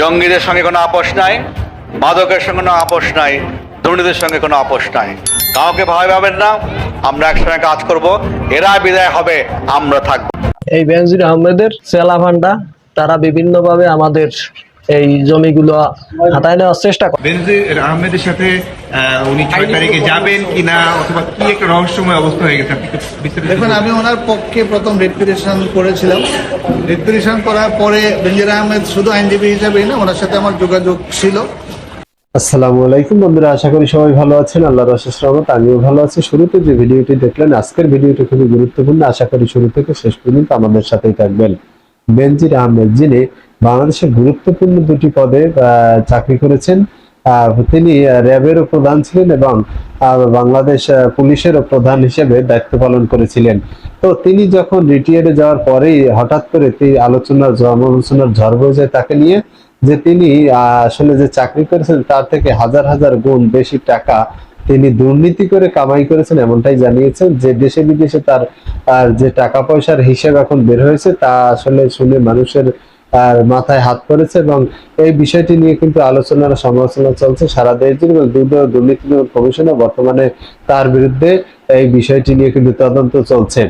জঙ্গিদের সঙ্গে কোনো আপোষ নাই, মাদকের সঙ্গে কোনো আপোষ নাই, দুর্নীতির সঙ্গে কোনো আপোষ নাই। কাউকে ভয় পাবেন না, আমরা একসঙ্গে কাজ করব, এরা বিদায় হবে, আমরা থাকব। এই বেনজির আহমেদের সেলা ভান্ডা তারা বিভিন্নভাবে আমাদের এই জমিগুলো হাতায় নেওয়ার চেষ্টা করে। বেনজির আহমেদের সাথে উনি ছয় তারিখে যাবেন কিনা অথবা কি একটা রহস্যময় অবস্থা হয়ে গেছে দেখুন আমি ওনার পক্ষে প্রথম রেপুটেশন করেছিলাম। রেপুটেশন করার পরে বেঞ্জির আহমেদ শুধু আইনজীবী হিসাবেই না ওনার সাথে আমার যোগাযোগ ছিল। আসসালামু আলাইকুম বন্ধুরা আশা করি সবাই ভালো আছেন। আল্লাহর অশেষ রহমত আমিও ভালো আছি। শুরুতে যে ভিডিওটি দেখলেন আজকের ভিডিওটি খুবই গুরুত্বপূর্ণ। আশা করি শুরু থেকে শেষ পর্যন্ত আমাদের সাথেই থাকবেন। বেনজির আহমেদ যিনি বাংলাদেশের গুরুত্বপূর্ণ দুটি পদে চাকরি করেছেন। তিনি র্যাবেরও প্রধান ছিলেন এবং বাংলাদেশ পুলিশেরও প্রধান হিসেবে দায়িত্ব পালন করেছিলেন। তো তিনি যখন রিটিয়ারে যাওয়ার পরেই হঠাৎ করে তিনি আলোচনার সমালোচনার ঝড় বয়ে যায় তাকে নিয়ে, যে তিনি আসলে যে চাকরি করেছেন তার থেকে হাজার হাজার গুণ বেশি টাকা তিনি দুর্নীতি করে কামাই করেছেন এমনটাই জানিয়েছেন। যে দেশে বিদেশে তার যে টাকা পয়সার হিসেব এখন বের হয়েছে তা আসলে শুনে মানুষের আর মাথায় হাত পড়েছে এবং এই বিষয়টি নিয়ে কিন্তু আলোচনার সমালোচনা চলছে। সারা দেশ জুড়ে এবং দুদক দুর্নীতি কমিশনে বর্তমানে তার বিরুদ্ধে এই বিষয়টি নিয়ে কিন্তু তদন্ত চলছে।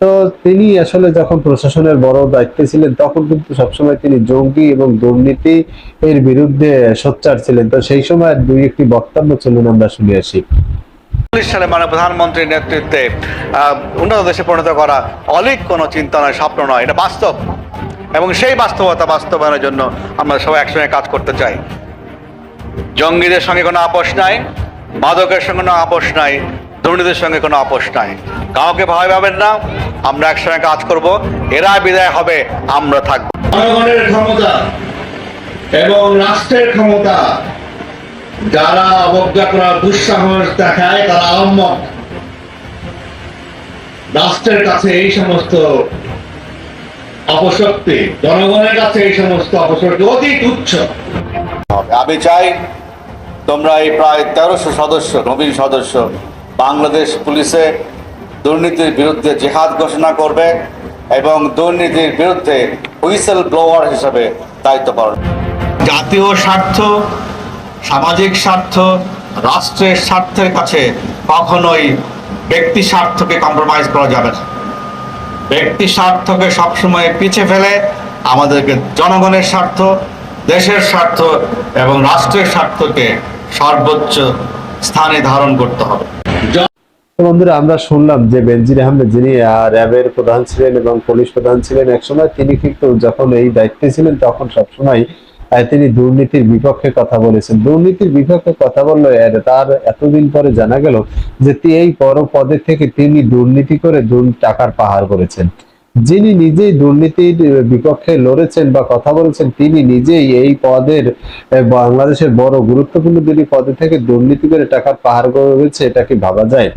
তো তিনি আসলে যখন প্রশাসনের বড় দায়িত্বে ছিলেন, তখন কিন্তু সবসময় তিনি জঙ্গি এবং দুর্নীতি এর বিরুদ্ধে সোচ্চার ছিলেন। তো সেই সময় দুই একটি বক্তব্য চলুন আমরা শুনে আসি। সালে মানে প্রধানমন্ত্রীর নেতৃত্বে উন্নত দেশে পরিণত করা অলিক কোনো চিন্তা নয়, স্বপ্ন নয়, এটা বাস্তব। এবং সেই বাস্তবতা বাস্তবায়নের জন্য আমরা সবাই একসঙ্গে কাজ করতে চাই। জঙ্গিদের সঙ্গে কোনো আপোষ নাই, মাদকের সঙ্গে কোনো আপোষ নাই, দুর্নীতির সঙ্গে কোনো আপোষ নাই। কাউকে ভয় পাবেন না, আমরা একসঙ্গে কাজ করব, এরা বিদায় হবে, আমরা থাকব। জনগণের ক্ষমতা এবং রাষ্ট্রের ক্ষমতা, যারা অবজ্ঞা করার দুঃসাহস দেখায়, তারা আহম্মক রাষ্ট্রের কাছে এই সমস্ত অপশক্তি। জনগণের কাছে এই সমস্ত অপশক্তি অতি তুচ্ছ। আমি চাই তোমরা এই প্রায় তেরোশো সদস্য নবীন সদস্য বাংলাদেশ পুলিশে দুর্নীতির বিরুদ্ধে জেহাদ ঘোষণা করবে এবং দুর্নীতির বিরুদ্ধে হুইসেল ব্লোয়ার হিসেবে দায়িত্ব পালন জাতীয় স্বার্থ সামাজিক স্বার্থ রাষ্ট্রের স্বার্থের কাছে কখনোই ব্যক্তি স্বার্থকে কম্প্রোমাইজ করা যাবে না। ব্যক্তি স্বার্থকে সবসময় পিছিয়ে ফেলে, আমাদেরকে জনগণের স্বার্থ, দেশের স্বার্থ এবং রাষ্ট্রের স্বার্থকে সর্বোচ্চ স্থানে ধারণ করতে হবে। বন্ধুরা, আমরা শুনলাম যে বেনজির আহমেদ যিনি র্যাবের প্রধান ছিলেন এবং পুলিশ প্রধান ছিলেন, একসময় তিনি কিন্তু যখন এই দায়িত্বে ছিলেন, তখন সবসময় তিনি দুর্নীতির বিপক্ষে কথা বলেছেন। দুর্নীতির বিপক্ষে কথা বললে তার এতদিন পরে জানা গেল যে এই বড় পদে থেকে তিনি দুর্নীতি করে টাকার পাহাড় করেছেন। যিনি নিজেই দুর্নীতির বিপক্ষে লড়েছেন বা কথা বলেছেন, তিনি নিজেই এই পদের বাংলাদেশের বড় গুরুত্বপূর্ণ দুটি পদে থেকে দুর্নীতি করে টাকার পাহাড় করেছে, এটা কি ভাবা যায়?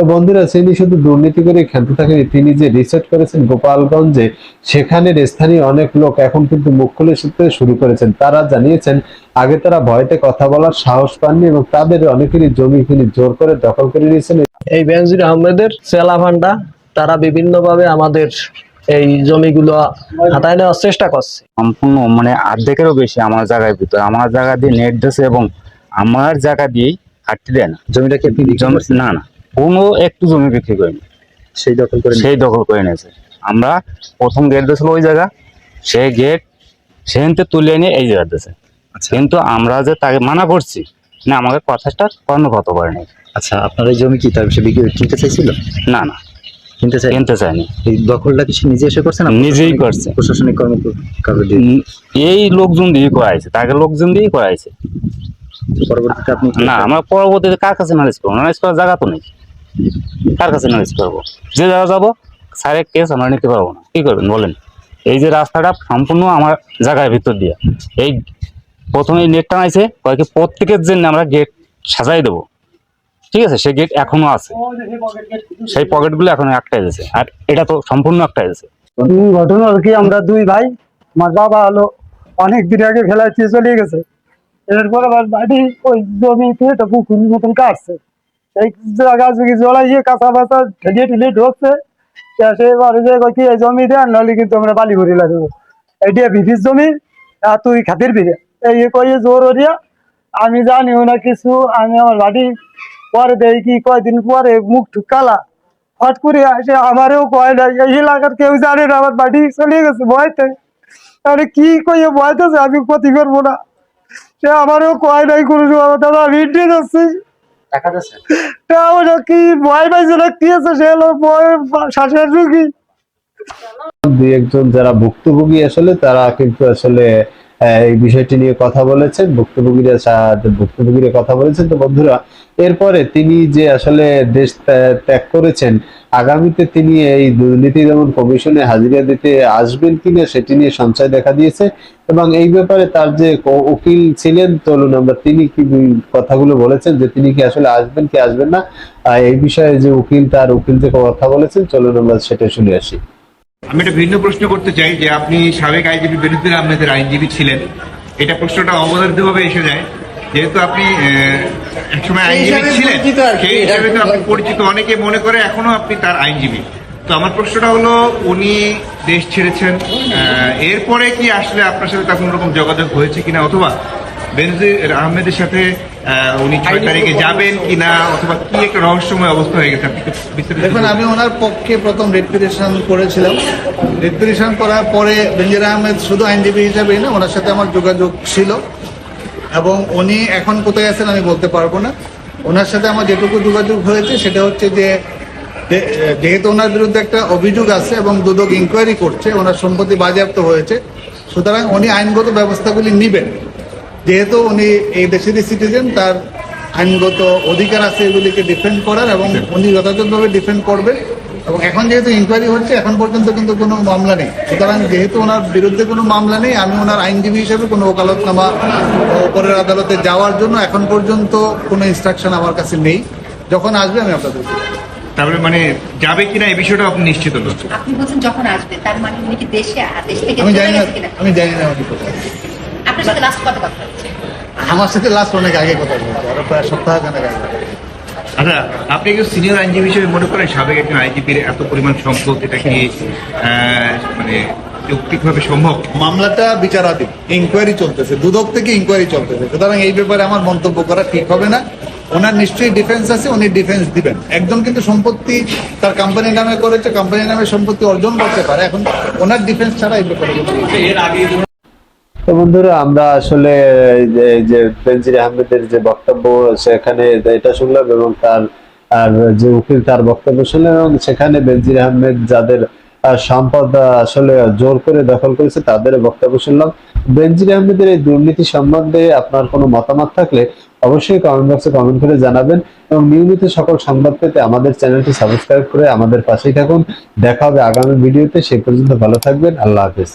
তো বন্ধুরা তিনি শুধু দুর্নীতি করে ক্ষান্ত থাকেনি তিনি যে রিসার্চ করেছেন গোপালগঞ্জে সেখানের স্থানীয় অনেক লোক এখন কিন্তু মুখ খুলে শুনতে শুরু করেছেন। তারা জানিয়েছেন আগে তারা ভয়তে কথা বলার সাহস পাননি এবং তাদের অনেকেরই জমি তিনি জোর করে দখল করে নিয়েছেন। এই বেনজির আহমেদের সেলা ভান্ডা তারা বিভিন্নভাবে আমাদের এই জমিগুলো হাতায় নেওয়ার চেষ্টা করছে। সম্পূর্ণ মানে অর্ধেকেরও বেশি আমার জায়গার ভিতরে। আমার জায়গা দিয়ে নেট দিয়েছে এবং আমার জায়গা দিয়েই কাটতে দেয় না। জমিটা কি না না। কোনো একটু জমি বিক্রি করিনি। সেই দখল করে সেই দখল করে নিয়েছে। আমরা প্রথম গেট দিয়েছিল ওই জায়গা। সেই গেট সেখান থেকে তুলে নিয়ে এই জায়গা দিয়েছে। আচ্ছা। কিন্তু আমরা যে তাকে মানা করছি না আমাকে কথাটা কর্ণপাত করেনি আচ্ছা আপনার এই জমি কি তার সে বিক্রি কিনতে চাইছিল? না না। কিনতে চাই কিনতে চায়নি। এই দখলটা কি সে নিজে এসে করছে না নিজেই করছে। প্রশাসনিক কর্মকর্তা দিয়ে? এই লোকজন দিয়ে করাইছে। তাকে লোকজন দিয়েই করাইছে। পরবর্তীতে আপনি না আমরা পরবর্তীতে কার কাছে নালিশ করব? নালিশ করার জায়গা তো নেই। কার কাছে নালিশ করব? যে জায়গা যাব স্যারের কেস আমরা নিতে পারব না। কি করবেন বলেন? এই যে রাস্তাটা সম্পূর্ণ আমার জায়গার ভিতর দিয়ে। এই প্রথমে এই নেটটা আইছে কয়েকে প্রত্যেকের জন্য আমরা গেট সাজাই দেবো। ঠিক আছে? সেই গেট এখনও আছে। সেই পকেটগুলো এখনও একটাই আছে। আর এটা তো সম্পূর্ণ একটাই আছে। ঘটনা কি আমরা দুই ভাই। আমার বাবা হলো অনেক দিন আগে ফেলাইতে চলে গেছে। এরপর আবার বাড়ি ওই জমিতে পুকুর মতন কাটছে। সেই জুগি জড়াইয়ে কাঁচা বাচা ঠেলিয়ে ঠেলিয়ে ঢুকছে, তা যে জমি দেন নাহলে কিন্তু আমরা বালি ভরি লাগবো ভিপির জমি, আর তুই খাতির ফিরে এই কয়ে জোর হরিয়া আমি জানিও না কিছু, আমি আমার বাড়ি পরে দেখি কি, কয়দিন পরে মুখ ঠুকালা। হট করে আসে আমারও কয় নাই এই এলাকার কেউ জানে না, আমার বাড়ি চলে গেছে ভয়তে। আরে কি কইয়ে ভয়তেছে আমি ক্ষতি করব না। সে আমারও কয় নাই কোনো দাদা, আমি ইন্ডিয়া যাচ্ছি টাকা দিয়েছে? তা কি ভয় পাইছে না কি আছে সে হলো ভয় শ্বাসের রুগী। দুই একজন যারা ভুক্তভোগী আসলে তারা কিন্তু আসলে এই বিষয়টি নিয়ে কথা বলেছেন, ভুক্তভোগীরা ভুক্তভোগীরা কথা বলেছেন। তো বন্ধুরা, এরপরে তিনি যে আসলে দেশ ত্যাগ- করেছেন, আগামীতে তিনি এই দুর্নীতি দমন কমিশনে হাজিরা দিতে আসবেন কিনা সেটি নিয়ে সঞ্চয় দেখা দিয়েছে এবং এই ব্যাপারে তার যে উকিল ছিলেন চলুন আমরা তিনি কি কথাগুলো বলেছেন যে তিনি কি আসলে আসবেন কি আসবেন না? এই বিষয়ে যে উকিল, তার উকিল যে কথা বলেছেন, চলুন আমরা সেটা শুনে আসি। আমি একটা ভিন্ন প্রশ্ন করতে চাই যে আপনি সাবেক আইনজীবী বেরুদ্দিন আহমেদের আইনজীবী ছিলেন। এটা প্রশ্নটা অবধারিতভাবে এসে যায়। যেহেতু আপনি একসময় আইনজীবী ছিলেন সেই হিসাবে তো আপনি পরিচিত। অনেকে মনে করে এখনও আপনি তার আইনজীবী। তো আমার প্রশ্নটা হলো উনি দেশ ছেড়েছেন এরপরে কি আসলে আপনার সাথে তার কোনো রকম যোগাযোগ হয়েছে কিনা? অথবা বেনজির আহমেদের সাথে উনি ছয় তারিখে যাবেন কিনা অথবা কি একটা রহস্যময় অবস্থা হয়ে গেছে আপনি দেখুন আমি ওনার পক্ষে প্রথম রেড করেছিলাম। রেড করার পরে বেঞ্জির আহমেদ শুধু আইনজীবী হিসাবেই না ওনার সাথে আমার যোগাযোগ ছিল। এবং উনি এখন কোথায় আছেন আমি বলতে পারব না। ওনার সাথে আমার যেটুকু যোগাযোগ হয়েছে সেটা হচ্ছে যে যে- যেহেতু ওনার বিরুদ্ধে একটা অভিযোগ আছে এবং দুদক ইনকোয়ারি করছে ওনার সম্পত্তি বাজেয়াপ্ত হয়েছে সুতরাং উনি আইনগত ব্যবস্থাগুলি নেবেন। যেহেতু উনি এই দেশেরই সিটিজেন তার আইনগত অধিকার আছে এগুলিকে ডিফেন্ড করার এবং উনি যথাযথভাবে ডিফেন্ড করবেন এবং এখন যেহেতু ইনকোয়ারি হচ্ছে এখন পর্যন্ত কিন্তু কোনো মামলা নেই। সুতরাং যেহেতু ওনার বিরুদ্ধে কোনো মামলা নেই আমি ওনার আইনজীবী হিসেবে কোনো ওকালতনামা উপরের আদালতে যাওয়ার জন্য এখন পর্যন্ত কোনো ইনস্ট্রাকশন আমার কাছে নেই। যখন আসবে আমি আপনাদের তারপরে মানে যাবে কিনা এই বিষয়টা আপনি নিশ্চিত নন আপনি বলছেন যখন আসবে তার মানে উনি কি দেশে দেশ থেকে আমি জানি না আমি জানি না। আপনার সাথে লাস্ট কত কথা হচ্ছে আমার সাথে লাস্ট অনেক আগে কথা বলছে আরও প্রায় সপ্তাহ খানেক আগে। আচ্ছা আপনি একজন সিনিয়র আইনজীবী হিসেবে মনে করেন সাবেক একজন আইনজীবীর এত পরিমাণ সম্পদ এটা কি মানে যৌক্তিকভাবে সম্ভব? মামলাটা বিচারাধীন ইনকোয়ারি চলতেছে দুদক থেকে ইনকোয়ারি চলতেছে। সুতরাং এই ব্যাপারে আমার মন্তব্য করা ঠিক হবে না। ওনার নিশ্চয়ই ডিফেন্স আছে উনি ডিফেন্স দিবেন। একজন কিন্তু সম্পত্তি তার কোম্পানির নামে করেছে কোম্পানির নামে সম্পত্তি অর্জন করতে পারে। এখন ওনার ডিফেন্স ছাড়া এই ব্যাপারে। তো বন্ধুরা, আমরা আসলে যে বেনজির আহমেদের যে বক্তব্য, সেখানে এটা শুনলাম এবং তার, আর যে উকিল তার বক্তব্য শুনলাম এবং সেখানে বেনজির আহমেদ যাদের সম্পদ আসলে জোর করে দখল করেছে, তাদের বক্তব্য শুনলাম। বেনজির আহমেদের এই দুর্নীতি সম্বন্ধে আপনার কোনো মতামত থাকলে অবশ্যই কমেন্ট বক্সে কমেন্ট করে জানাবেন এবং নিয়মিত সকল সংবাদ পেতে আমাদের চ্যানেলটি সাবস্ক্রাইব করে আমাদের পাশেই থাকুন। দেখা হবে আগামী ভিডিওতে সেই পর্যন্ত ভালো থাকবেন। আল্লাহ হাফেজ।